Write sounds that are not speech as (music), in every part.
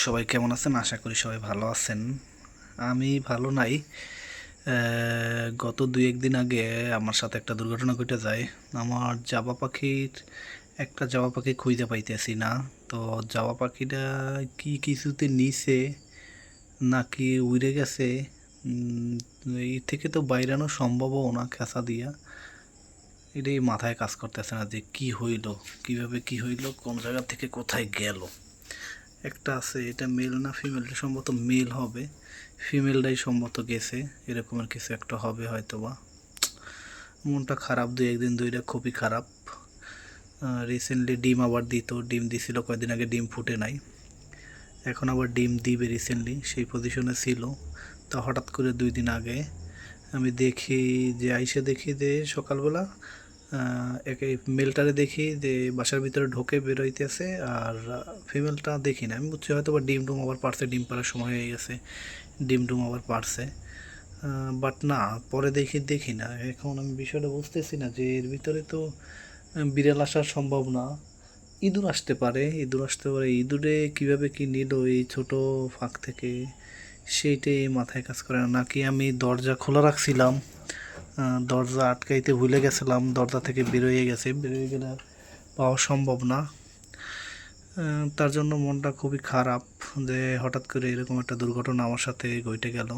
সবাই কেমন আছেন? আশা করি সবাই ভালো আছেন। আমি ভালো নাই। গত দুই একদিন আগে আমার সাথে একটা দুর্ঘটনা ঘটে যায়। আমার জাবা পাখির একটা জাবা পাখি খুঁজে পাইতেছি না। তো জাবা পাখিটা কি কিছুতে নিছে, নাকি উড়ে গেছে এই থেকে তো বাইরানো সম্ভবও না খেসা দিয়া। এটাই মাথায় কাজ করতেছে না যে কি হইল, কীভাবে কি হইল, কোন জায়গা থেকে কোথায় গেল। একটা আছে, এটা মেল না ফিমেল সম্ভবত মেল হবে। ফিমেলটাই সম্ভবত গেছে। এরকমের কিছু একটা হবে হয়তো বা মনটা খারাপ, দুই একদিন দুইটা খুবই খারাপ। রিসেন্টলি ডিম আবার দিত। ডিম দিছিল, কয়েকদিন আগে ডিম ফুটে নাই। এখন আবার ডিম দিবে রিসেন্টলি সেই পজিশনে ছিল। তা হঠাৎ করে দুই দিন আগে আমি দেখি যে, আইসে দেখি যে সকালবেলা একে মেলটারে দেখি যে বাসার ভিতরে ঢোকে বেরোইতেছে আর ফিমেলটা দেখি না। আমি বুঝছি হয়তো বা ডিম ডুম আবার পারছে, ডিম পাড়ার সময় হয়ে গেছে, ডিম ডুম আবার পারছে। বাট না, পরে দেখি দেখি না। এখন আমি বিষয়টা বুঝতেছি না যে এর ভিতরে তো বিড়াল আসার সম্ভব না ইঁদুর আসতে পারে, ইঁদুর আসতে পারে। ইঁদুরে কীভাবে কি নিল এই ছোট ফাঁক থেকে, সেইটাই মাথায় কাজ করে নাকি আমি দরজা খোলা রাখছিলাম? দরজা আটকাইতে ভুলে গেছিলাম, দরজা থেকে বেরোয় গেছে। বেরোয় গেলে পাওয়া সম্ভব না। তার জন্য মনটা খুবই খারাপ যে হঠাৎ করে এরকম একটা দুর্ঘটনা আমার সাথে ঘটে গেল।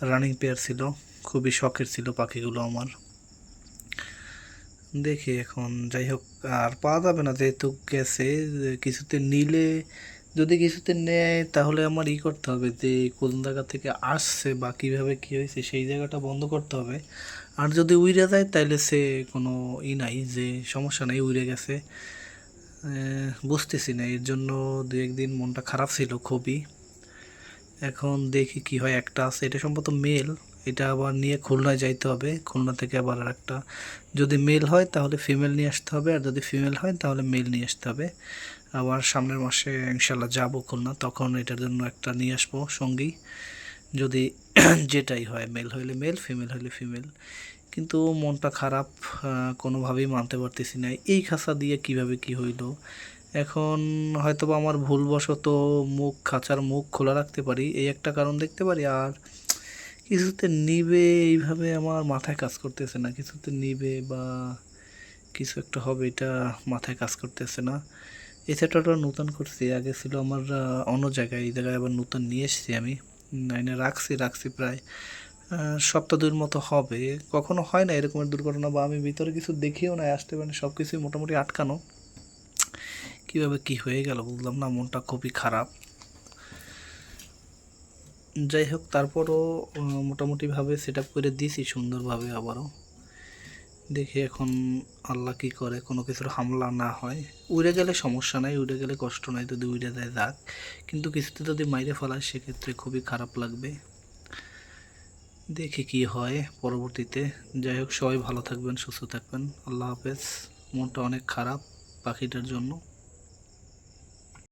রানিং পেয়ার ছিল, খুবই শখের ছিল পাখিগুলো আমার। দেখি এখন, যাই হোক, আর পাওয়া যাবে না, যেহেতু গেছে, কিছুতে নিলে যদি কিছুতে নেয়, তাহলে আমার ই করতে হবে যে, কোন জায়গা থেকে আসছে বা কীভাবে কী হয়েছে, সেই জায়গাটা বন্ধ করতে হবে। আর যদি উইরে যায় তাহলে সে কোনো ই নাই যে, সমস্যা নেই, উইরে গেছে। বুঝতেছি না, এর জন্য দু একদিন মনটা খারাপ ছিল খুবই। এখন দেখি কি হয়, একটা আছে, এটা সম্ভবত মেল, এটা আবার নিয়ে খুলনায় যাইতে হবে, খুলনা থেকে আবার আর একটা। যদি মেল হয়, তাহলে ফিমেল নিয়ে আসতে হবে, আর যদি ফিমেল হয়, তাহলে মেল নিয়ে আসতে হবে। আবার সামনের মাসে ইনশাল্লাহ যাব খুলনা, তখন এটার জন্য একটা নিয়ে আসব সঙ্গী। যদি (clears throat) যেটাই হয় মেল হইলে মেল ফিমেল হইলে ফিমেল কিন্তু মনটা খারাপ কোনোভাবেই মানতে পারতেছি না। এই খাঁচা দিয়ে কীভাবে কি হইল? এখন হয়তো আমার ভুলবশত মুখ, খাঁচার মুখ খোলা রাখতে পারি, এই একটা কারণ দেখতে পারি। আর কিছুতে নিবে এইভাবে আমার মাথায় কাজ করতেছে না। কিছুতে নিবে বা কিছু একটা হবে, এটা মাথায় কাজ করতেছে না। এই সেটটা নতুন করছি। আগে ছিল আমার অন্য জায়গায়, এই জায়গায় আবার নতুন নিয়ে এসেছি আমি। নাইনে রাখছি রাখছি প্রায় সপ্তাহ দুইয়ের মতো হবে। কখনো হয় না এরকমের দুর্ঘটনা বা আমি ভিতরে কিছু দেখিও না, আসতে পারি সব কিছুই মোটামুটি আটকানো। কীভাবে কি হয়ে গেল বুঝলাম না, মনটা খুবই খারাপ। যাই হোক, তারপরও মোটামুটিভাবে সেট আপ করে দিয়েছি সুন্দরভাবে আবারও। দেখি এখন আল্লাহ কি করে, কোনো কিছুর হামলা না হয়। উড়ে গেলে সমস্যা নাই, উড়ে গেলে কষ্ট নাই, যদি উড়ে দেয় যাক। কিন্তু কিছুতে যদি মাইরে ফেলায়, সেক্ষেত্রে খুবই খারাপ লাগবে। দেখি কি হয় পরবর্তীতে। যাই হোক, সবাই ভালো থাকবেন, সুস্থ থাকবেন। আল্লাহ হাফেজ। মনটা অনেক খারাপ পাখিটার জন্য।